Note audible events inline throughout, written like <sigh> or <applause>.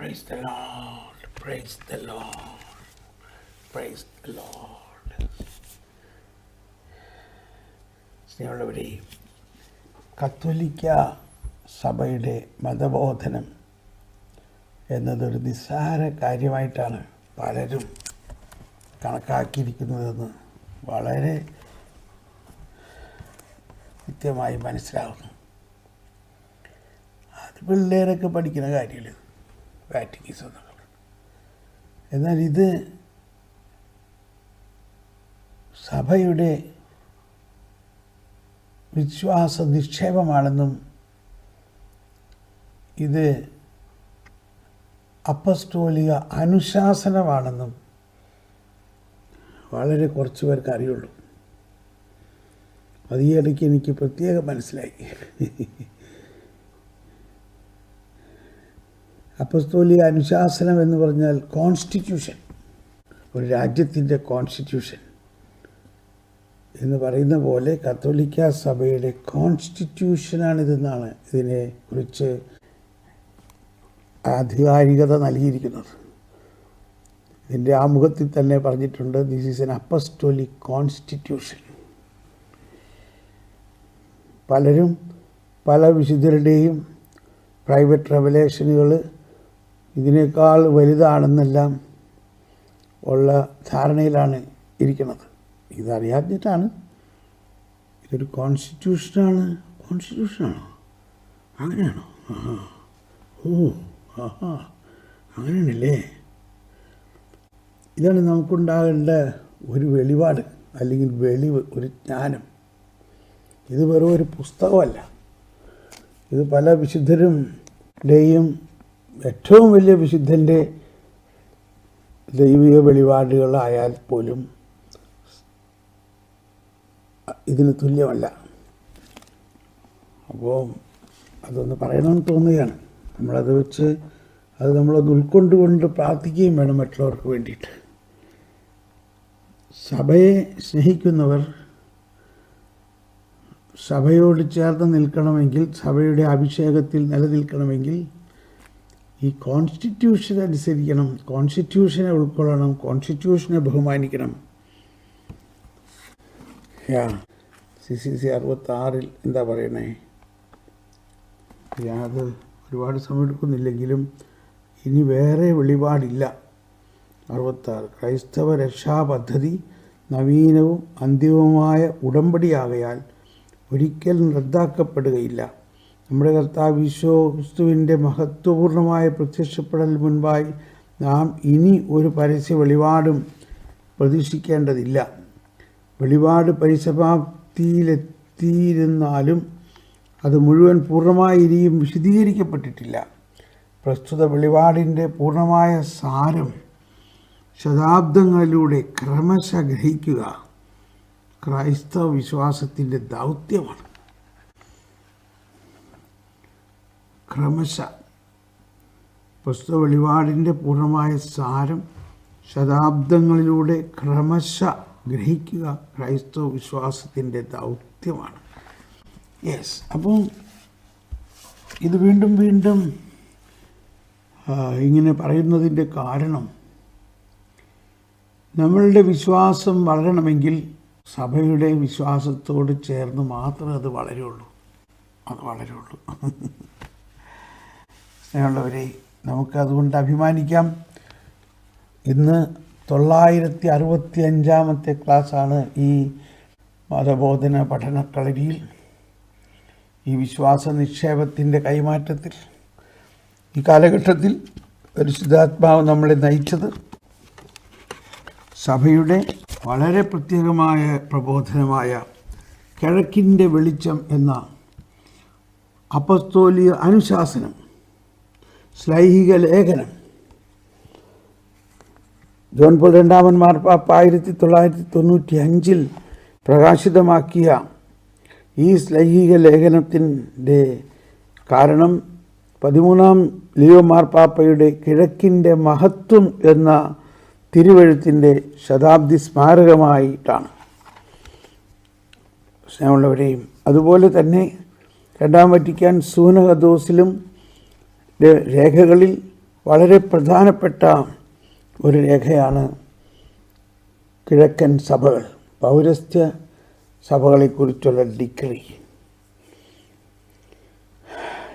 Praise the Lord. Praise the Lord. Praise the Lord. സ്നേഹമുള്ളവരെ കത്തോലിക്ക സഭയുടെ മതബോധനം എന്നതൊരു നിസ്സാര കാര്യമായിട്ടാണ് പലരും കണക്കാക്കിയിരിക്കുന്നതെന്ന് വളരെ കൃത്യമായി മനസ്സിലാവുന്നു അത് പിള്ളേരൊക്കെ പഠിക്കുന്ന കാര്യങ്ങൾ വാറ്റിക്കീസ് എന്നുള്ളത് എന്നാൽ ഇത് സഭയുടെ വിശ്വാസ നിക്ഷേപമാണെന്നും ഇത് അപ്പസ്റ്റോലിക അനുശാസനമാണെന്നും വളരെ കുറച്ച് പേർക്ക് അറിയുള്ളൂ. അത് ഇടയ്ക്ക് എനിക്ക് പ്രത്യേകം മനസ്സിലായി. അപ്പസ്തോലിക അനുശാസനം എന്ന് പറഞ്ഞാൽ കോൺസ്റ്റിറ്റ്യൂഷൻ ഒരു രാജ്യത്തിന്റെ കോൺസ്റ്റിറ്റ്യൂഷൻ എന്ന് പറയുന്ന പോലെ കത്തോലിക്ക സഭയുടെ കോൺസ്റ്റിറ്റ്യൂഷനാണിതെന്നാണ് ഇതിനെ കുറിച്ച് ആധികാരികത നൽകിയിരിക്കുന്നത്. ഇതിന്റെ ആമുഖത്തിൽ തന്നെ പറഞ്ഞിട്ടുണ്ട് this is an apostolic constitution പലരും പല വിശുദ്ധരുടെയും പ്രൈവറ്റ് റെവലേഷനുകൾ ഇതിനേക്കാൾ വലുതാണെന്നെല്ലാം ഉള്ള ധാരണയിലാണ് ഇരിക്കുന്നത്. ഇതറിയാഞ്ഞിട്ടാണ്. ഇതൊരു കോൺസ്റ്റിറ്റ്യൂഷനാണ്. കോൺസ്റ്റിറ്റ്യൂഷനാണോ? അങ്ങനെയാണോ? ഓ ആഹാ. അങ്ങനെയാണല്ലേ? ഇതാണ് നമുക്കുണ്ടാകേണ്ട ഒരു വെളിപാട് അല്ലെങ്കിൽ വെളിവ് ഒരു ജ്ഞാനം. ഇത് വെറും ഒരു പുസ്തകമല്ല. ഇത് പല വിശുദ്ധരുടെയും ഏറ്റവും വലിയ വിശുദ്ധന്റെ ദൈവിക വെളിപാടുകളായാൽ പോലും ഇതിന് തുല്യമല്ല. അപ്പോൾ അതൊന്ന് പറയണമെന്ന് തോന്നുകയാണ്. നമ്മളത് വെച്ച് അത് നമ്മളൊന്ന് ഉൾക്കൊണ്ടുകൊണ്ട് പ്രാർത്ഥിക്കുകയും വേണം മറ്റുള്ളവർക്ക് വേണ്ടിയിട്ട്. സഭയെ സ്നേഹിക്കുന്നവർ സഭയോട് ചേർന്ന് നിൽക്കണമെങ്കിൽ സഭയുടെ അഭിഷേകത്തിൽ നിലനിൽക്കണമെങ്കിൽ ഈ കോൺസ്റ്റിറ്റ്യൂഷൻ അനുസരിക്കണം കോൺസ്റ്റിറ്റ്യൂഷനെ ഉൾക്കൊള്ളണം കോൺസ്റ്റിറ്റ്യൂഷനെ ബഹുമാനിക്കണം. യാ സി സി സി അറുപത്താറിൽ എന്താ പറയണേ? അത് ഒരുപാട് സമയമെടുക്കുന്നില്ലെങ്കിലും ഇനി വേറെ വെളിപാടില്ല. അറുപത്താറ് ക്രൈസ്തവ രക്ഷാ പദ്ധതി നവീനവും അന്തിമവുമായ ഉടമ്പടിയാകയാൽ ഒരിക്കലും റദ്ദാക്കപ്പെടുകയില്ല. നമ്മുടെ കർത്താവ് ഈശോ ക്രിസ്തുവിന്റെ മഹത്വപൂർണമായ പ്രത്യക്ഷപ്പെടൽ മുൻപായി നാം ഇനി ഒരു പരസ്യ വെളിപാടും പ്രതീക്ഷിക്കേണ്ടതില്ല. വെളിപാട് പരിസമാപ്തിയിലെത്തിയിരുന്നാലും അത് മുഴുവൻ പൂർണമായി ഇനിയും വിശദീകരിക്കപ്പെട്ടിട്ടില്ല. പ്രസ്തുത വെളിപാടിന്റെ പൂർണമായ സാരം ശതാബ്ദങ്ങളിലൂടെ ക്രമശ ഗ്രഹിക്കുക ക്രൈസ്തവ വിശ്വാസത്തിന്റെ ദൗത്യമാണ്. ക്രമശ പുസ്തക വെളിപാടിന്റെ പൂർണമായ സാരം ശതാബ്ദങ്ങളിലൂടെ ക്രമശ ഗ്രഹിക്കുക ക്രൈസ്തവ വിശ്വാസത്തിന്റെ ദൗത്യമാണ്. യെസ് അപ്പോൾ ഇത് വീണ്ടും വീണ്ടും ഇങ്ങനെ പറയുന്നതിന്റെ കാരണം നമ്മളുടെ വിശ്വാസം വളരണമെങ്കിൽ സഭയുടെ വിശ്വാസത്തോട് ചേർന്ന് മാത്രമേ അത് വളരുള്ളൂ. അത് വളരുള്ളൂ. <laughs> സ്നേഹമുള്ളവരെ നമുക്ക് അതുകൊണ്ട് അഭിമാനിക്കാം. ഇന്ന് തൊള്ളായിരത്തി അറുപത്തി അഞ്ചാമത്തെ ക്ലാസ്സാണ് ഈ മതബോധന പഠനക്കളരിയിൽ. ഈ വിശ്വാസ നിക്ഷേപത്തിന്റെ കൈമാറ്റത്തിൽ ഈ കാലഘട്ടത്തിൽ പരിശുദ്ധാത്മാവ് നമ്മളെ നയിച്ചത് സഭയുടെ വളരെ പ്രത്യേകമായ പ്രബോധനമായ കിഴക്കിന്റെ വെളിച്ചം എന്ന അപസ്തോലിയ അനുശാസനം ശ്ലൈഹിക ലേഖനം. ജോൺ പോൾ രണ്ടാമൻ മാർപ്പാപ്പ ആയിരത്തി തൊള്ളായിരത്തി തൊണ്ണൂറ്റി അഞ്ചിൽ പ്രകാശിതമാക്കിയ ഈ ശ്ലൈഹിക ലേഖനത്തിന്റെ കാരണം പതിമൂന്നാം ലിയോ മാർപ്പാപ്പയുടെ കിഴക്കിന്റെ മഹത്വം എന്ന തിരുവഴുത്തിന്റെ ശതാബ്ദി സ്മാരകമായിട്ടാണ്. സ്നേഹമുള്ളവരെയും അതുപോലെ തന്നെ രണ്ടാം വറ്റിക്കാൻ സൂനഹദോസിലും രേഖകളിൽ വളരെ പ്രധാനപ്പെട്ട ഒരു രേഖയാണ് കിഴക്കൻ സഭകൾ പൗരസ്ത്യ സഭകളെക്കുറിച്ചുള്ള ഡിഗ്രി.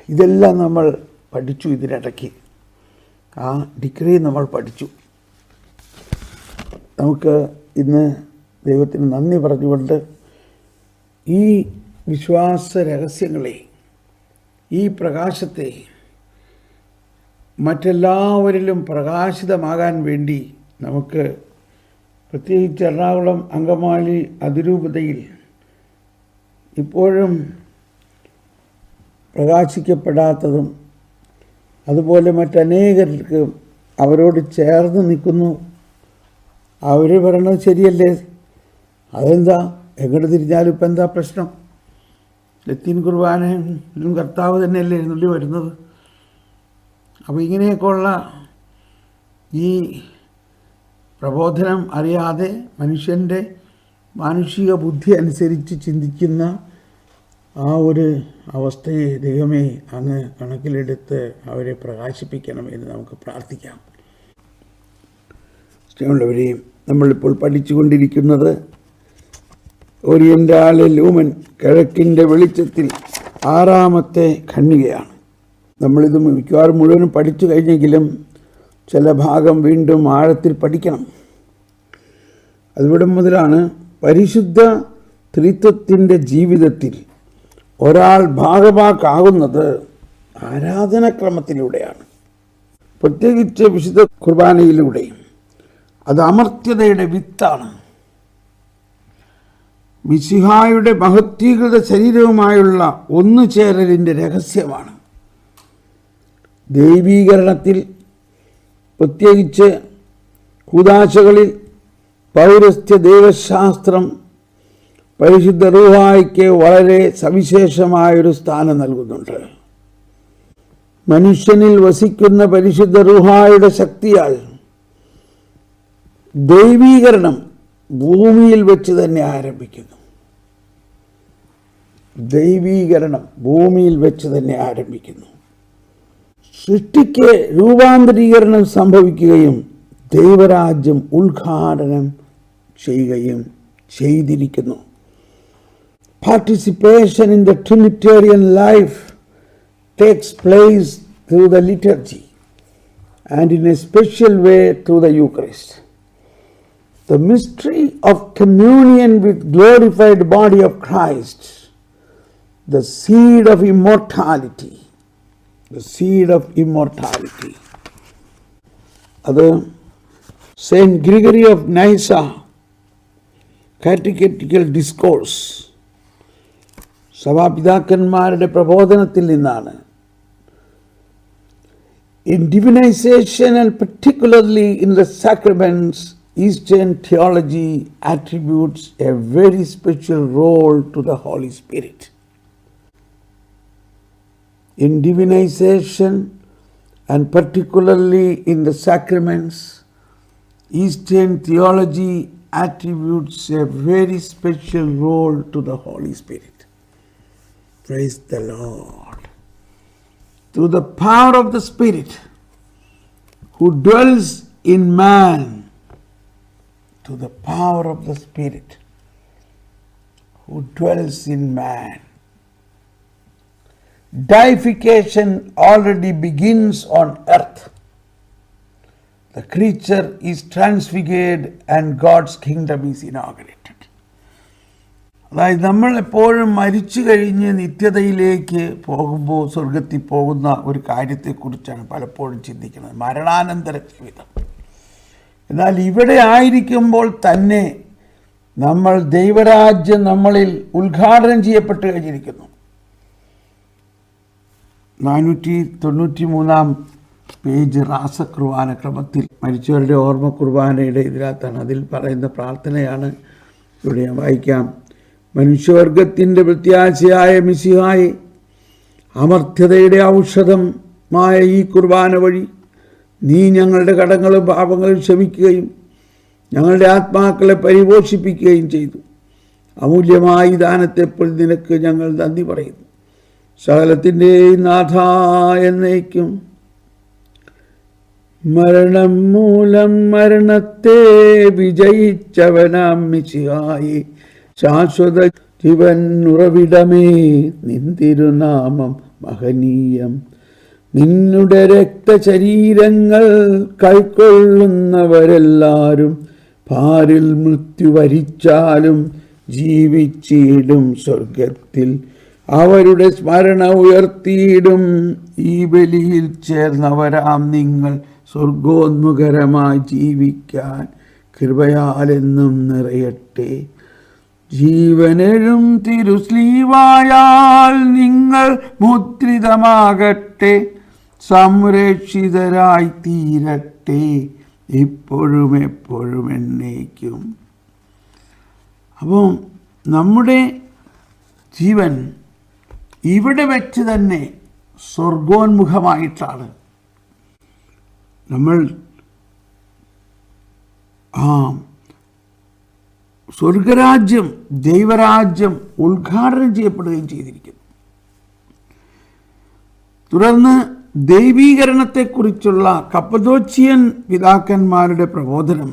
ഇതെല്ലാം നമ്മൾ പഠിച്ചു ഇതിനിടയ്ക്ക്. ആ ഡിഗ്രി നമ്മൾ പഠിച്ചു. നമുക്ക് ഇന്ന് ദൈവത്തിന് നന്ദി പറഞ്ഞുകൊണ്ട് ഈ വിശ്വാസ രഹസ്യങ്ങളെ ഈ പ്രകാശത്തെ മറ്റെല്ലാവരിലും പ്രകാശിതമാകാൻ വേണ്ടി നമുക്ക് പ്രത്യേകിച്ച് എറണാകുളം അങ്കമാലി അതിരൂപതയിൽ ഇപ്പോഴും പ്രകാശിക്കപ്പെടാത്തതും അതുപോലെ മറ്റനേകർക്ക് അവരോട് ചേർന്ന് നിൽക്കുന്നു. അവർ പറയണത് ശരിയല്ലേ? അതെന്താ? എങ്ങോട്ട് തിരിഞ്ഞാലും ഇപ്പം എന്താ പ്രശ്നം? ലത്തീൻ കുർബാനയും കർത്താവ് തന്നെയല്ലേ എഴുന്നള്ളി വരുന്നത്? അപ്പോൾ ഇങ്ങനെയൊക്കെയുള്ള ഈ പ്രബോധനം അറിയാതെ മനുഷ്യന്റെ മാനുഷിക ബുദ്ധി അനുസരിച്ച് ചിന്തിക്കുന്ന ആ ഒരു അവസ്ഥയെ ദൈവമേ അങ്ങ് കണക്കിലെടുത്ത് അവരെ പ്രകാശിപ്പിക്കണം എന്ന് നമുക്ക് പ്രാർത്ഥിക്കാം. സ്നേഹമുള്ളവരെയും നമ്മളിപ്പോൾ പഠിച്ചുകൊണ്ടിരിക്കുന്നത് ഓരിയന്റാലെ ലൂമൻ കിഴക്കിന്റെ വെളിച്ചത്തിൽ ആറാമത്തെ ഖണ്ണികയാണ് നമ്മളിത് മിക്കവാറും മുഴുവനും പഠിച്ചു കഴിഞ്ഞെങ്കിലും ചില ഭാഗം വീണ്ടും ആഴത്തിൽ പഠിക്കണം. അതിവിടെ മുതലാണ് പരിശുദ്ധ ത്രിത്വത്തിന്റെ ജീവിതത്തിൽ ഒരാൾ ഭാഗമാക്കാകുന്നത് ആരാധനക്രമത്തിലൂടെയാണ്. പ്രത്യേകിച്ച് വിശുദ്ധ കുർബാനയിലൂടെ അത് അമർത്യതയുടെ വിത്താണ്. മിസിഹായുടെ മഹത്വീകൃത ശരീരവുമായുള്ള ഒന്നുചേരലിന്റെ രഹസ്യമാണ്. ദൈവീകരണത്തിൽ പ്രത്യേകിച്ച് കൂതാശകളിൽ പൗരസ്ത്യ ദൈവശാസ്ത്രം പരിശുദ്ധ റൂഹായ്ക്ക് വളരെ സവിശേഷമായൊരു സ്ഥാനം നൽകുന്നുണ്ട്. മനുഷ്യനിൽ വസിക്കുന്ന പരിശുദ്ധ റൂഹായുടെ ശക്തിയാൽ ദൈവീകരണം ഭൂമിയിൽ വെച്ച് തന്നെ ആരംഭിക്കുന്നു. ദൈവീകരണം ഭൂമിയിൽ വെച്ച് തന്നെ ആരംഭിക്കുന്നു. സൃഷ്ടിക്ക് രൂപാന്തരീകരണം സംഭവിക്കുകയും ദൈവരാജ്യം ഉദ്ഘാടനം ചെയ്യുകയും ചെയ്തിരിക്കുന്നു participation in the trinitarian life takes place through the liturgy and in a special way through the eucharist the mystery of communion with glorified body of Christ, the seed of immortality, the seed of immortality. അത് saint Gregory of Nyssa catechetical discourse സഭാപിതാക്കന്മാരുടെ പ്രബോധനത്തിൽ നിന്നാണ് In divinization and particularly in the sacraments, Eastern theology attributes a very special role to the Holy Spirit. in divinization and particularly in the sacraments, Eastern theology attributes a very special role to the Holy Spirit. Praise the Lord. Through the power of the Spirit who dwells in man, to the power of the Spirit who dwells in man. Deification already begins on earth. The creature is transfigured and God's kingdom is inaugurated. അതായത് നമ്മൾ എപ്പോഴും മരിച്ചു കഴിഞ്ഞ് നിത്യതയിലേക്ക് പോകുമ്പോൾ സ്വർഗത്തിൽ പോകുന്ന ഒരു കാര്യത്തെക്കുറിച്ചാണ് പലപ്പോഴും ചിന്തിക്കുന്നത് മരണാനന്തര ജീവിതം എന്നാൽ ഇവിടെ ആയിരിക്കുമ്പോൾ തന്നെ നമ്മൾ ദൈവരാജ്യം നമ്മളിൽ ഉദ്ഘാടനം ചെയ്യപ്പെട്ട് കഴിഞ്ഞിരിക്കുന്നു നാനൂറ്റി തൊണ്ണൂറ്റി മൂന്നാം പേജ് റാസകുർബാന ക്രമത്തിൽ മരിച്ചവരുടെ ഓർമ്മ കുർബാനയുടെ ഇതിനകത്താണ് അതിൽ പറയുന്ന പ്രാർത്ഥനയാണ് ഇവിടെ ഞാൻ വായിക്കാം. മനുഷ്യവർഗത്തിന്റെ പ്രത്യാശയായ മിസിഹായി അമർത്യതയുടെ ഔഷധമായ ഈ കുർബാന വഴി നീ ഞങ്ങളുടെ കടങ്ങളും പാപങ്ങളും ക്ഷമിക്കുകയും ഞങ്ങളുടെ ആത്മാക്കളെ പരിപോഷിപ്പിക്കുകയും ചെയ്തു. അമൂല്യമായി ദാനത്തെപ്പോൾ നിനക്ക് ഞങ്ങൾ നന്ദി പറയുന്നു. സകലത്തിന്റെയും നാഥ എന്നേക്കും. മരണം മൂലം മരണത്തെ വിജയിച്ചവനാം മിശിഹായി. ശാശ്വത ജീവൻ ഉറവിടമേ നിന്തിരുനാമം മഹനീയം. നിന്നുടെ രക്തശരീരങ്ങൾ കൈക്കൊള്ളുന്നവരെല്ലാരും പാരിൽ മൃത്യു വരിച്ചാലും ജീവിച്ചിടും സ്വർഗത്തിൽ അവരുടെ സ്മരണ ഉയർത്തിയിടും. ഈ ബലിയിൽ ചേർന്നവരാം നിങ്ങൾ സ്വർഗോന്മുഖരമായി ജീവിക്കാൻ. കൃപയാലെന്നും നിറയട്ടെ. ജീവനെഴും തിരുസ്ലീവായാൽ നിങ്ങൾ മുദ്രിതമാകട്ടെ. സംരക്ഷിതരായി തീരട്ടെ. ഇപ്പോഴും എപ്പോഴും എന്നേക്കും. അപ്പം നമ്മുടെ ജീവൻ ഇവിടെ വെച്ച് തന്നെ സ്വർഗോന്മുഖമായിട്ടാണ് നമ്മൾ ആ സ്വർഗരാജ്യം ദൈവരാജ്യം ഉദ്ഘാടനം ചെയ്യപ്പെടുകയും ചെയ്തിരിക്കുന്നു. തുടർന്ന് ദൈവീകരണത്തെക്കുറിച്ചുള്ള കപ്പദോച്ചിയൻ പിതാക്കന്മാരുടെ പ്രബോധനം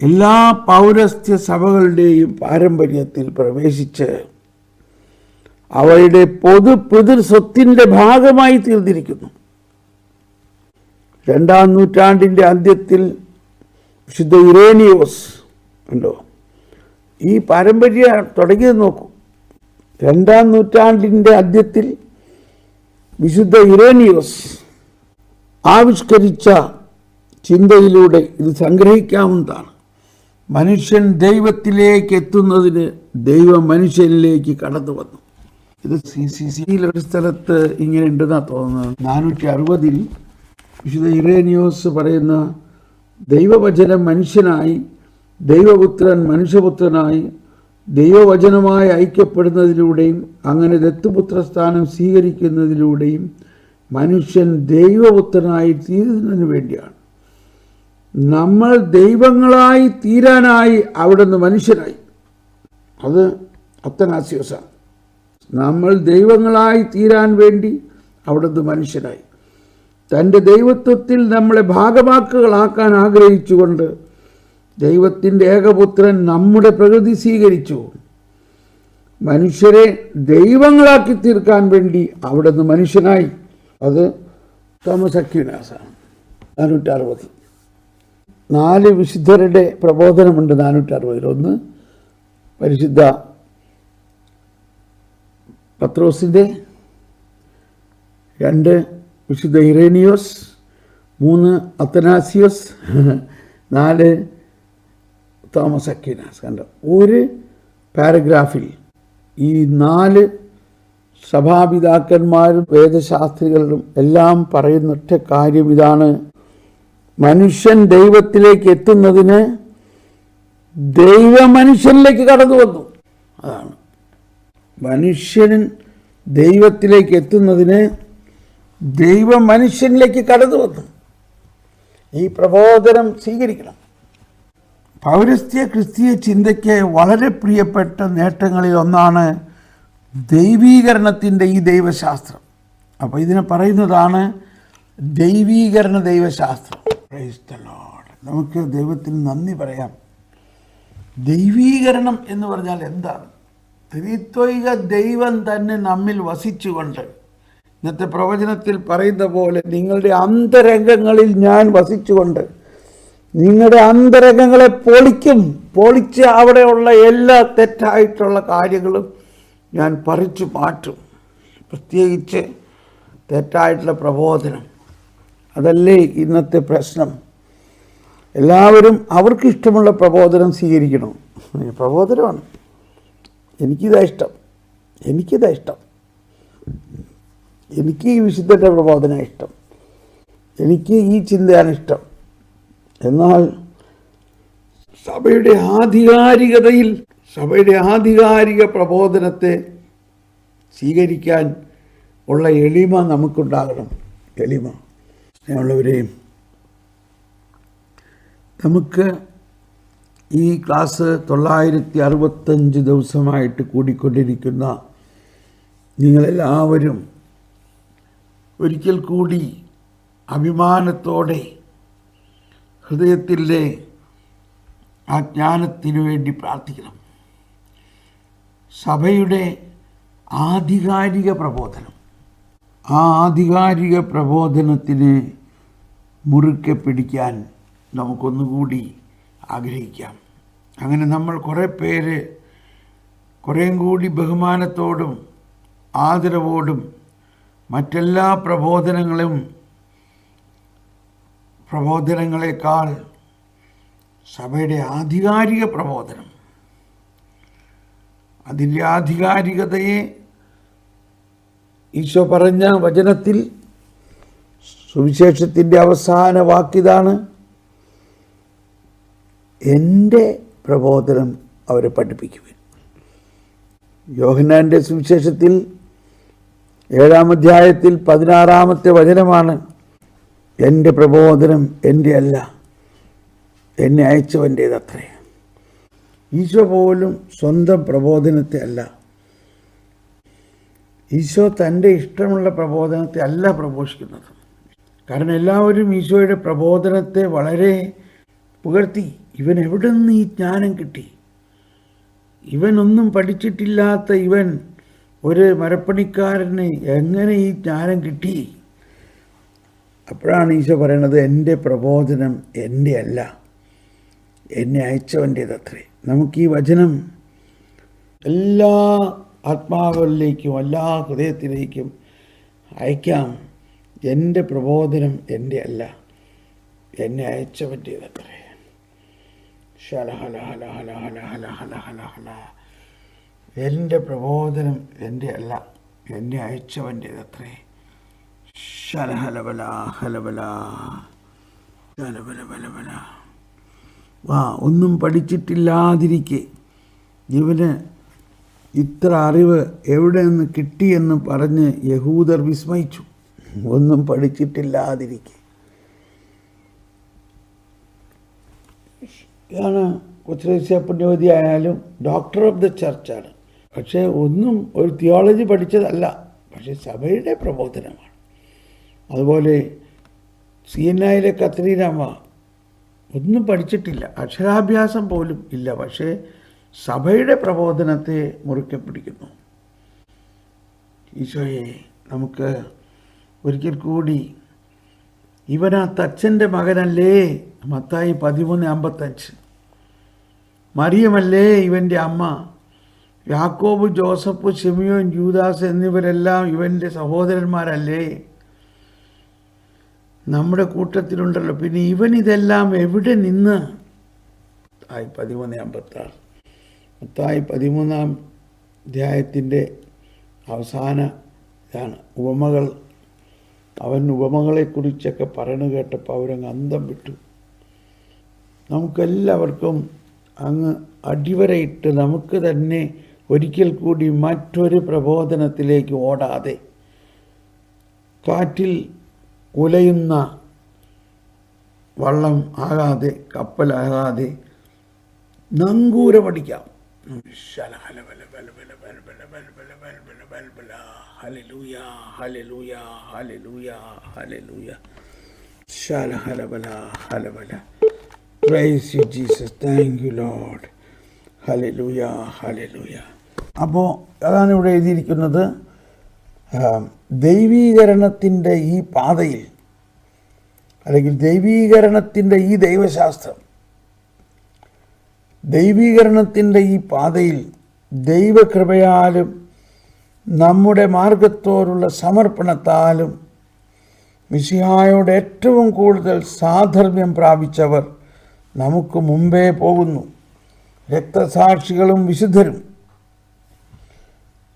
എല്ലാ പൗരസ്ത്യ സഭകളുടെയും പാരമ്പര്യത്തിൽ പ്രവേശിച്ച് അവയുടെ പൊതു പിതൃ സ്വത്തിന്റെ ഭാഗമായി തീർന്നിരിക്കുന്നു. രണ്ടാം നൂറ്റാണ്ടിന്റെ അന്ത്യത്തിൽ വിശുദ്ധ ഇറേനിയോസ് ഉണ്ടോ? ഈ പാരമ്പര്യ തുടങ്ങിയത് നോക്കൂ. രണ്ടാം നൂറ്റാണ്ടിന്റെ അന്ത്യത്തിൽ വിശുദ്ധ ഇറേനിയോസ് ആവിഷ്കരിച്ച ചിന്തയിലൂടെ ഇത് സംഗ്രഹിക്കാവുന്നതാണ്. മനുഷ്യൻ ദൈവത്തിലേക്ക് എത്തുന്നതിന് ദൈവം മനുഷ്യനിലേക്ക് കടന്നു വന്നു ഇത് സി സി സിയിലൊരു സ്ഥലത്ത് ഇങ്ങനെ ഉണ്ടെന്നാ തോന്നുന്നത്. നാനൂറ്റി അറുപതിൽ വിശുദ്ധ ഇറേനിയോസ് പറയുന്ന ദൈവവചനം മനുഷ്യനായി ദൈവപുത്രൻ മനുഷ്യപുത്രനായി ദൈവവചനമായി ഐക്യപ്പെടുന്നതിലൂടെയും അങ്ങനെ ദത്തുപുത്ര സ്ഥാനം സ്വീകരിക്കുന്നതിലൂടെയും മനുഷ്യൻ ദൈവപുത്രനായി തീരുന്നതിന് വേണ്ടിയാണ്. നമ്മൾ ദൈവങ്ങളായി തീരാനായി അവിടുന്ന് മനുഷ്യനായി. അത് അത്തനാസ്യോസാണ്. നമ്മൾ ദൈവങ്ങളായി തീരാൻ വേണ്ടി അവിടുന്ന് മനുഷ്യനായി തന്റെ ദൈവത്വത്തിൽ നമ്മളെ ഭാഗമാക്കുകളാക്കാൻ ആഗ്രഹിച്ചുകൊണ്ട് ദൈവത്തിന്റെ ഏകപുത്രൻ നമ്മുടെ പ്രകൃതി സ്വീകരിച്ചു. മനുഷ്യരെ ദൈവങ്ങളാക്കി തീർക്കാൻ വേണ്ടി അവിടുന്ന് മനുഷ്യനായി. അത് തോമസ് നാനൂറ്ററുപത്. നാല് വിശുദ്ധരുടെ പ്രബോധനമുണ്ട് നാനൂറ്ററുപതിലൊന്ന്. പരിശുദ്ധ പത്രോസിന്റെ രണ്ട് വിശുദ്ധ ഇറേനിയോസ് മൂന്ന് അത്തനാസിയോസ് <laughs> നാല് തോമസ് അക്വിനാസ്. കണ്ട? ഒരു പാരഗ്രാഫിൽ ഈ നാല് സഭാപിതാക്കന്മാരും വേദശാസ്ത്രികളും എല്ലാം പറയുന്ന കാര്യം ഇതാണ്. മനുഷ്യൻ ദൈവത്തിലേക്ക് എത്തുന്നതിന് ദൈവ മനുഷ്യനിലേക്ക് കടന്നു വന്നു അതാണ്. മനുഷ്യൻ ദൈവത്തിലേക്ക് എത്തുന്നതിന് ദൈവം മനുഷ്യനിലേക്ക് കടന്നു വന്നു. ഈ പ്രബോധനം സ്വീകരിക്കണം. പൗരസ്ത്യ ക്രിസ്തീയ ചിന്തയ്ക്ക് വളരെ പ്രിയപ്പെട്ട നേട്ടങ്ങളിൽ ഒന്നാണ് ദൈവീകരണത്തിന്റെ ഈ ദൈവശാസ്ത്രം. അപ്പോൾ ഇതിനെ പറയുന്നതാണ് ദൈവീകരണ ദൈവശാസ്ത്രം. നമുക്ക് ദൈവത്തിന് നന്ദി പറയാം. ദൈവീകരണം എന്ന് പറഞ്ഞാൽ എന്താണ്? ത്രിത്വൈക ദൈവം തന്നെ നമ്മിൽ വസിച്ചുകൊണ്ട്. ഇന്നത്തെ പ്രവചനത്തിൽ പറയുന്ന പോലെ നിങ്ങളുടെ അന്തരംഗങ്ങളിൽ ഞാൻ വസിച്ചുകൊണ്ട്. നിങ്ങളുടെ അന്തരംഗങ്ങളെ പൊളിക്കും. പൊളിച്ച് അവിടെയുള്ള എല്ലാ തെറ്റായിട്ടുള്ള കാര്യങ്ങളും ഞാൻ പറിച്ചു മാറ്റും. പ്രത്യേകിച്ച് തെറ്റായിട്ടുള്ള പ്രബോധനം. അതല്ലേ ഇന്നത്തെ പ്രശ്നം. എല്ലാവരും അവർക്കിഷ്ടമുള്ള പ്രബോധനം സ്വീകരിക്കണം. പ്രബോധനമാണ്. എനിക്കിതാ ഇഷ്ടം. എനിക്കിതാ ഇഷ്ടം. എനിക്ക് ഈ വിശുദ്ധന്റെ പ്രബോധന ഇഷ്ടം. എനിക്ക് ഈ ചിന്തയാണ് ഇഷ്ടം. എന്നാൽ സഭയുടെ ആധികാരികതയിൽ സഭയുടെ ആധികാരിക പ്രബോധനത്തെ സ്വീകരിക്കാൻ ഉള്ള എളിമ നമുക്കുണ്ടാകണം. എളിമ. സ്നേഹമുള്ളവരെയും നമുക്ക് ഈ ക്ലാസ് തൊള്ളായിരത്തി അറുപത്തഞ്ച് ദിവസമായിട്ട് കൂടിക്കൊണ്ടിരിക്കുന്ന നിങ്ങളെല്ലാവരും ഒരിക്കൽ കൂടി അഭിമാനത്തോടെ ഹൃദയത്തിന്റെ ആ ജ്ഞാനത്തിനു വേണ്ടി പ്രാർത്ഥിക്കണം. സഭയുടെ ആധികാരിക പ്രബോധനം. ആ ആധികാരിക പ്രബോധനത്തിന് മുറുക്കെ പിടിക്കാൻ നമുക്കൊന്നുകൂടി ആഗ്രഹിക്കാം. അങ്ങനെ നമ്മൾ കുറേ പേര് കുറേയും കൂടി ബഹുമാനത്തോടും ആദരവോടും മറ്റെല്ലാ പ്രബോധനങ്ങളും പ്രബോധനങ്ങളെക്കാൾ സഭയുടെ ആധികാരിക പ്രബോധനം. അതിന്റെ ആധികാരികതയെ ഈശോ പറഞ്ഞ വചനത്തിൽ സുവിശേഷത്തിന്റെ അവസാന വാക്കിതാണ്. എന്റെ പ്രബോധനം അവരെ പഠിപ്പിക്കുവിൻ. യോഹന്നാന്റെ സുവിശേഷത്തിൽ ഏഴാം അധ്യായത്തിൽ പതിനാറാമത്തെ വചനമാണ് എന്റെ പ്രബോധനം എന്റെ അല്ല എന്നെ അയച്ചവന്റേത് അത്രേ ഈശോ പോലും സ്വന്തം പ്രബോധനത്തെ അല്ല. ഈശോ തന്റെ ഇഷ്ടമുള്ള പ്രബോധനത്തെ അല്ല പ്രഘോഷിക്കുന്നത്. കാരണം എല്ലാവരും ഈശോയുടെ പ്രബോധനത്തെ വളരെ പുകഴ്ത്തി ഇവൻ എവിടെ നിന്ന് ഈ ജ്ഞാനം കിട്ടി? ഇവനൊന്നും പഠിച്ചിട്ടില്ലാത്ത ഇവൻ ഒരു മരപ്പണിക്കാരന് എങ്ങനെ ഈ ജ്ഞാനം കിട്ടി? അപ്പോഴാണ് ഈശോ പറയണത് എന്റെ പ്രബോധനം എന്റെ അല്ല. എന്നെ അയച്ചവന്റേതത്രേ. നമുക്ക് ഈ വചനം എല്ലാ ആത്മാവുകളിലേക്കും എല്ലാ ഹൃദയത്തിലേക്കും അയക്കാം. എന്റെ പ്രബോധനം എന്റെ അല്ല. എന്നെ അയച്ചവന്റേതത്രേ. എന്റെ പ്രബോധനം എന്റെ അല്ല എന്നെ അയച്ചവന്റേതത്രേ ശലഹലബല ഹലബല വാ ഒന്നും പഠിച്ചിട്ടില്ലാതിരിക്കെ ഇവന് ഇത്ര അറിവ് എവിടെ നിന്ന് കിട്ടിയെന്ന് പറഞ്ഞ് യഹൂദർ വിസ്മയിച്ചു ഒന്നും പഠിച്ചിട്ടില്ലാതിരിക്കെ ഇതാണ് കൊച്ചുരേസ്യ പുണ്യവതി ആയാലും ഡോക്ടർ ഓഫ് ദ ചർച്ചാണ് പക്ഷേ ഒന്നും ഒരു തിയോളജി പഠിച്ചതല്ല. പക്ഷേ സഭയുടെ പ്രബോധനമാണ്. അതുപോലെ സി എൻ ഐയിലെ കത്രീരാമ ഒന്നും പഠിച്ചിട്ടില്ല. അക്ഷരാഭ്യാസം പോലും ഇല്ല. പക്ഷേ സഭയുടെ പ്രബോധനത്തെ മുറുക്കെ പിടിക്കുന്നു. ഈശോയെ നമുക്ക് ഒരിക്കൽ കൂടി ഇവനാ തച്ചന്റെ മകനല്ലേ? മത്തായി പതിമൂന്ന് അമ്പത്തഞ്ച്. മറിയമല്ലേ ഇവന്റെ അമ്മ? യാക്കോബ് ജോസഫ് ഷെമിയോൻ ജൂദാസ് എന്നിവരെല്ലാം ഇവന്റെ സഹോദരന്മാരല്ലേ? നമ്മുടെ കൂട്ടത്തിലുണ്ടല്ലോ. പിന്നെ ഇവൻ ഇതെല്ലാം എവിടെ നിന്ന്? ആയി പതിമൂന്ന് അമ്പത്താറ്. മത്തായി പതിമൂന്നാം അധ്യായത്തിന്റെ അവസാന ഇതാണ്. ഉപമകൾ അവൻ ഉപമകളെക്കുറിച്ചൊക്കെ പറയണ കേട്ടപ്പോൾ അവരങ്ങ് അന്തം വിട്ടു. നമുക്കെല്ലാവർക്കും അങ്ങ് അടിവരയിട്ട് നമുക്ക് തന്നെ ഒരിക്കൽ കൂടി മറ്റൊരു പ്രബോധനത്തിലേക്ക് ഓടാതെ കാറ്റിൽ ഉലയുന്ന വള്ളം ആകാതെ കപ്പലാകാതെ നങ്കൂരമടിക്കാം. ഹല്ലേലൂയ ഹല്ലേലൂയ ഹല്ലേലൂയ ഹല്ലേലൂയ ശാല ഹലബല praise you Jesus thank you Lord hallelujah hallelujah അപ്പോൾ അതാണ് ഇവിടെ എഴുതിയിരിക്കുന്നത്. ദൈവീകരണത്തിന്റെ ഈ പാതയിൽ അല്ലെങ്കിൽ ദൈവീകരണത്തിന്റെ ഈ ദൈവശാസ്ത്രം ദൈവീകരണത്തിന്റെ ഈ പാതയിൽ ദൈവകൃപയാലും നമ്മുടെ മാർഗത്തോടുള്ള സമർപ്പണത്താലും മിശിഹായോട് ഏറ്റവും കൂടുതൽ സാധർമ്മ്യം പ്രാപിച്ചവർ നമുക്ക് മുമ്പേ പോകുന്നു. രക്തസാക്ഷികളും വിശുദ്ധരും.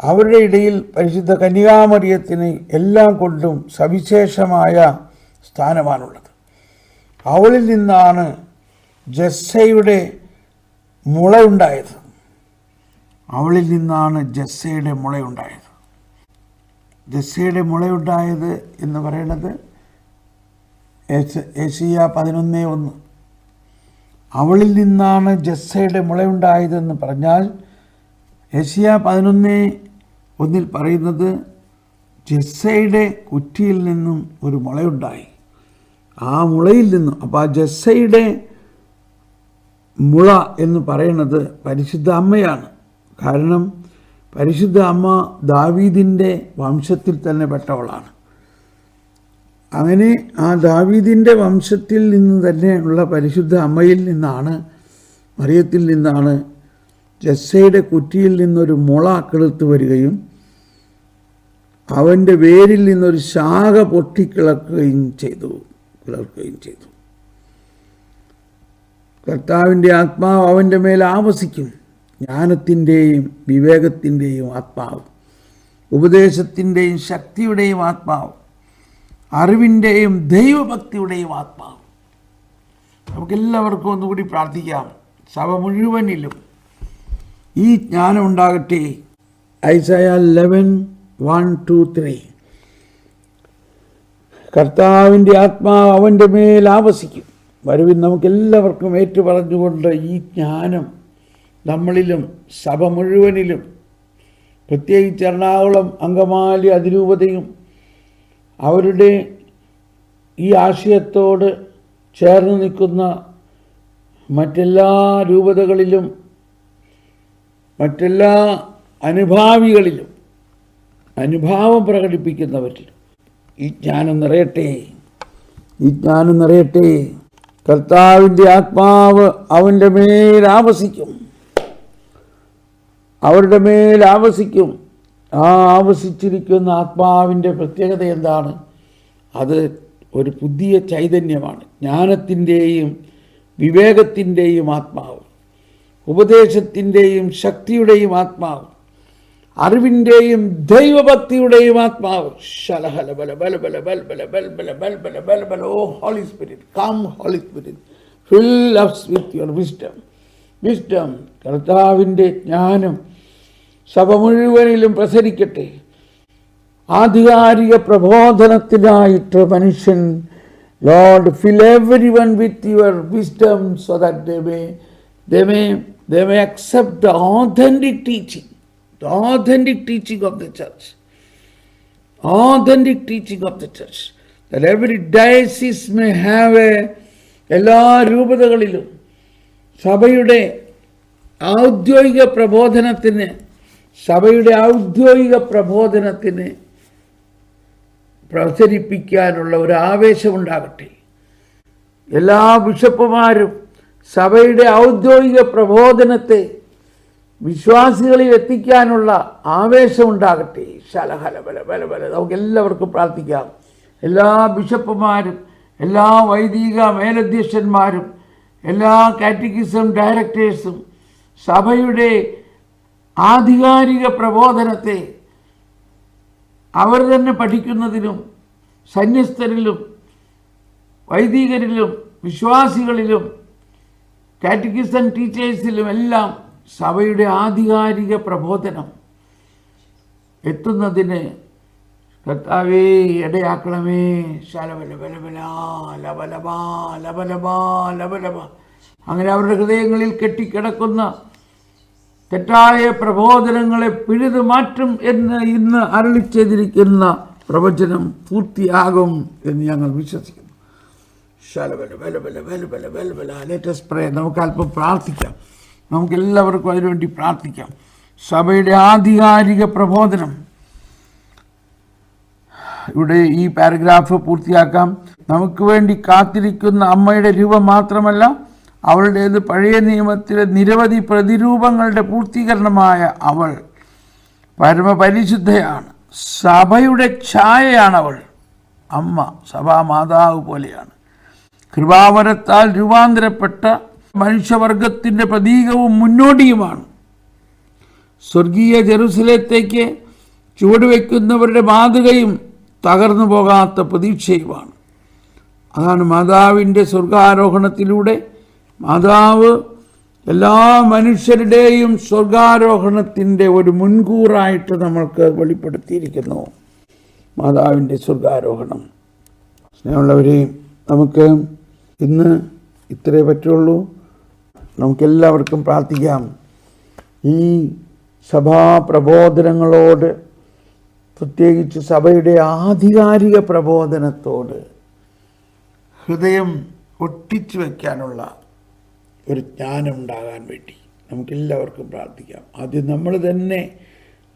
അവരുടെ ഇടയിൽ പരിശുദ്ധ കന്യാമറിയത്തിന് എല്ലാം കൊണ്ടും സവിശേഷമായ സ്ഥാനമാണുള്ളത്. അവളിൽ നിന്നാണ് ജസ്സയുടെ മുളയുണ്ടായത്. അവളിൽ നിന്നാണ് ജസ്സയുടെ മുളയുണ്ടായത്. ജസ്സയുടെ മുളയുണ്ടായത് എന്ന് പറയുന്നത് ഏഷ്യ പതിനൊന്ന് ഒന്ന്. അവളിൽ നിന്നാണ് ജസ്സയുടെ മുളയുണ്ടായതെന്ന് പറഞ്ഞാൽ ഏഷ്യ പതിനൊന്ന് ഒന്നിൽ പറയുന്നത് ജസ്സയുടെ കുറ്റിയിൽ നിന്നും ഒരു മുളയുണ്ടായി. ആ മുളയിൽ നിന്നും അപ്പോൾ ആ ജസ്സയുടെ മുള എന്ന് പറയുന്നത് പരിശുദ്ധ അമ്മയാണ്. കാരണം പരിശുദ്ധ അമ്മ ദാവീദിന്റെ വംശത്തിൽ തന്നെ പെട്ടവളാണ്. അങ്ങനെ ആ ദാവീദിന്റെ വംശത്തിൽ നിന്ന് തന്നെയുള്ള പരിശുദ്ധ അമ്മയിൽ നിന്നാണ് മറിയത്തിൽ നിന്നാണ് ജസ്സയുടെ കുറ്റിയിൽ നിന്നൊരു മുള കിളുത്ത് വരികയും അവന്റെ വേരിൽ നിന്നൊരു ശാഖ പൊട്ടിക്കിളക്കുകയും ചെയ്തു കിളർക്കുകയും ചെയ്തു. കർത്താവിന്റെ ആത്മാവ് അവന്റെ മേൽ ആവസിക്കും. ജ്ഞാനത്തിന്റെയും വിവേകത്തിന്റെയും ആത്മാവ്. ഉപദേശത്തിന്റെയും ശക്തിയുടെയും ആത്മാവ്. അറിവിന്റെയും ദൈവഭക്തിയുടെയും ആത്മാവ്. നമുക്കെല്ലാവർക്കും ഒന്നുകൂടി പ്രാർത്ഥിക്കാം. സഭ മുഴുവനിലും ഈ ജ്ഞാനം ഉണ്ടാകട്ടെ. Isaiah eleven one two three കർത്താവിന്റെ ആത്മാവ് അവന്റെ മേൽ ആവസിക്കും. വരുവിൻ നമുക്കെല്ലാവർക്കും ഏറ്റുപറഞ്ഞുകൊണ്ട് ഈ ജ്ഞാനം നമ്മളിലും സഭ മുഴുവനിലും പ്രത്യേകിച്ച് എറണാകുളം അങ്കമാലി അതിരൂപതയും അവരുടെ ഈ ആശയത്തോട് ചേർന്ന് നിൽക്കുന്ന മറ്റെല്ലാ രൂപതകളിലും മറ്റെല്ലാ അനുഭാവികളിലും അനുഭാവം പ്രകടിപ്പിക്കുന്നവരിൽ ഈ ജ്ഞാനം നിറയട്ടെ. ഈ ജ്ഞാനം നിറയട്ടെ. കർത്താവിന്റെ ആത്മാവ് അവന്റെ മേൽ ആവസിക്കും. അവരുടെ മേൽ ആവസിക്കും. ആ ആവസിച്ചിരിക്കുന്ന ആത്മാവിന്റെ പ്രത്യേകത എന്താണ്? അത് ഒരു പുതിയ ചൈതന്യമാണ്. ജ്ഞാനത്തിന്റെയും വിവേകത്തിന്റെയും ആത്മാവ്. ഉപദേശത്തിന്റെയും ശക്തിയുടെയും ആത്മാവ്. അറിവിന്റെയും ദൈവഭക്തിയുടെയും ആത്മാവ്. ശലഹല ബല ബല ബല ബൽ ബല ബൽ ബല ബൽ ബല ബൽ ബല O Holy Spirit come Holy Spirit fill us with your wisdom wisdom കർത്താവിന്റെ ജ്ഞാനം സഭ മുഴുവനിലും പ്രസരിക്കട്ടെ ആധികാരിക പ്രബോധനത്തിനായിട്ട് മനുഷ്യൻ Lord fill every one with your wisdom so that they may they may they may accept the authentic teaching the authentic teaching of the church. Authentic teaching of the church. That every diocese may have a എല്ലാ രൂപതകളിലും സഭയുടെ ഔദ്യോഗിക പ്രബോധനത്തിന് സഭയുടെ ഔദ്യോഗിക പ്രബോധനത്തിന് പ്രചരിപ്പിക്കാനുള്ള ഒരു ആവേശമുണ്ടാകട്ടെ. എല്ലാ ബിഷപ്പുമാരും സഭയുടെ ഔദ്യോഗിക പ്രബോധനത്തെ വിശ്വാസികളിൽ എത്തിക്കാനുള്ള ആവേശമുണ്ടാകട്ടെ. ശലഹല ബല ബല ബല. നമുക്ക് എല്ലാവർക്കും പ്രാർത്ഥിക്കാം. എല്ലാ ബിഷപ്പുമാരും എല്ലാ വൈദിക മേലധ്യക്ഷന്മാരും എല്ലാ കാറ്റഗിസം ഡയറക്ടേഴ്സും സഭയുടെ ആധികാരിക പ്രബോധനത്തെ അവർ തന്നെ പഠിക്കുന്നതിനും സന്യസ്തരിലും വൈദികരിലും വിശ്വാസികളിലും കാറ്റഗിസം ടീച്ചേഴ്സിലും എല്ലാം സഭയുടെ ആധികാരിക പ്രബോധനം എത്തുന്നതിന് കർത്താവേ എന്റെ ലബലബ അങ്ങനെ അവരുടെ ഹൃദയങ്ങളിൽ കെട്ടിക്കിടക്കുന്ന തെറ്റായ പ്രബോധനങ്ങളെ പിഴുതു മാറ്റും എന്ന് ഇന്ന് അരളി ചെയ്തിരിക്കുന്ന പ്രവചനം പൂർത്തിയാകും എന്ന് ഞങ്ങൾ വിശ്വസിക്കുന്നു. പ്രേ നമുക്ക് അല്പം പ്രാർത്ഥിക്കാം. നമുക്ക് എല്ലാവർക്കും അതിനുവേണ്ടി പ്രാർത്ഥിക്കാം. സഭയുടെ ആധികാരിക പ്രബോധനം. ഇവിടെ ഈ പാരഗ്രാഫ് പൂർത്തിയാക്കാം. നമുക്ക് വേണ്ടി കാത്തിരിക്കുന്ന അമ്മയുടെ രൂപം മാത്രമല്ല അവളുടേത് പഴയ നിയമത്തിലെ നിരവധി പ്രതിരൂപങ്ങളുടെ പൂർത്തീകരണമായ അവൾ പരമപരിശുദ്ധയാണ്. സഭയുടെ ഛായയാണ് അവൾ അമ്മ സഭാ സഭാമാതാവ് പോലെയാണ്. കൃപാവരത്താൽ രൂപാന്തരപ്പെട്ട മനുഷ്യവർഗത്തിന്റെ പ്രതീകവും മുന്നോടിയുമാണ്. സ്വർഗീയ ജെറുസലേത്തേക്ക് ചുവടുവെക്കുന്നവരുടെ മാതൃകയും തകർന്നു പോകാത്ത പ്രതീക്ഷയുമാണ്. അതാണ് മാതാവിന്റെ സ്വർഗാരോഹണത്തിലൂടെ മാതാവ് എല്ലാ മനുഷ്യരുടെയും സ്വർഗാരോഹണത്തിന്റെ ഒരു മുൻകൂറായിട്ട് നമ്മൾക്ക് വെളിപ്പെടുത്തിയിരിക്കുന്നു. മാതാവിന്റെ സ്വർഗാരോഹണം. സ്നേഹമുള്ളവരെ നമുക്ക് ഇന്ന് ഇത്രേ പറ്റുള്ളൂ. നമുക്കെല്ലാവർക്കും പ്രാർത്ഥിക്കാം. ഈ സഭാപ്രബോധനങ്ങളോട് പ്രത്യേകിച്ച് സഭയുടെ ആധികാരിക പ്രബോധനത്തോട് ഹൃദയം ഒട്ടിച്ചു വയ്ക്കാനുള്ള ഒരു ജ്ഞാനം ഉണ്ടാകാൻ വേണ്ടി നമുക്കെല്ലാവർക്കും പ്രാർത്ഥിക്കാം. ആദ്യം നമ്മൾ തന്നെ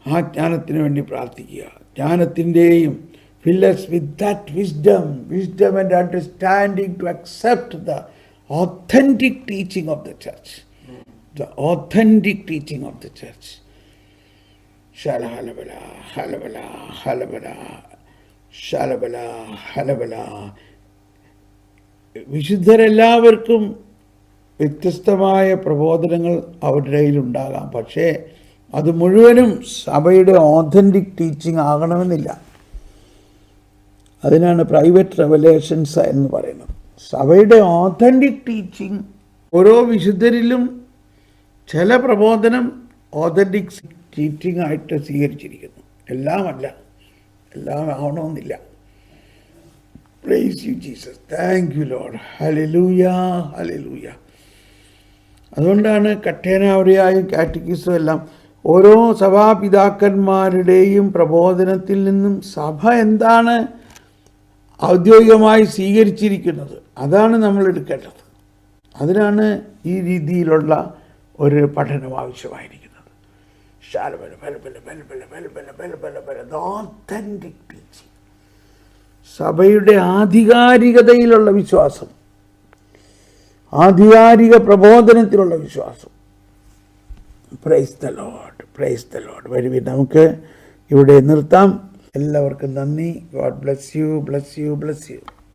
ആ ജ്ഞാനത്തിന് വേണ്ടി പ്രാർത്ഥിക്കുക. ജ്ഞാനത്തിന്റെയും fill us with that wisdom wisdom and understanding to accept the authentic teaching of the church. The authentic teaching of the church. ശലഹലബല ഹലബല ഹലബല ശലബല ഹലബല വിശുദ്ധരെല്ലാവർക്കും വ്യത്യസ്തമായ പ്രബോധനങ്ങൾ അവരുടെ കയ്യിലുണ്ടാകാം പക്ഷേ അത് മുഴുവനും സഭയുടെ ഓഥന്റിക് ടീച്ചിങ് ആകണമെന്നില്ല. അതിനാണ് പ്രൈവറ്റ് റെവലേഷൻസ് എന്ന് പറയുന്നത്. സഭയുടെ ഓഥന്റിക് ടീച്ചിങ് ഓരോ വിശുദ്ധരിലും ചില പ്രബോധനം ഓഥന്റിക് ടീച്ചിങ് ആയിട്ട് സ്വീകരിച്ചിരിക്കുന്നു. എല്ലാമല്ല. എല്ലാം ആവണമെന്നില്ല. Praise you Jesus thank you Lord hallelujah hallelujah അതുകൊണ്ടാണ് കട്ടേനാവടിയായും കാറ്റിക്കിസും എല്ലാം ഓരോ സഭാപിതാക്കന്മാരുടെയും പ്രബോധനത്തിൽ നിന്നും സഭ എന്താണ് ഔദ്യോഗികമായി സ്വീകരിച്ചിരിക്കുന്നത്? അതാണ് നമ്മൾ എടുക്കേണ്ടത്. അതിനാണ് ഈ രീതിയിലുള്ള ഒരു പഠനം ആവശ്യമായിരിക്കുന്നത്. ബല ഓത്തന്റിക് ടീച്ചിങ് സഭയുടെ ആധികാരികതയിലുള്ള വിശ്വാസം. ആധികാരിക പ്രബോധനത്തിലുള്ള വിശ്വാസം. Praise the Lord praise the Lord വരുവി നമുക്ക് ഇവിടെ നിർത്താം. എല്ലാവർക്കും നന്ദി. God bless you bless you bless you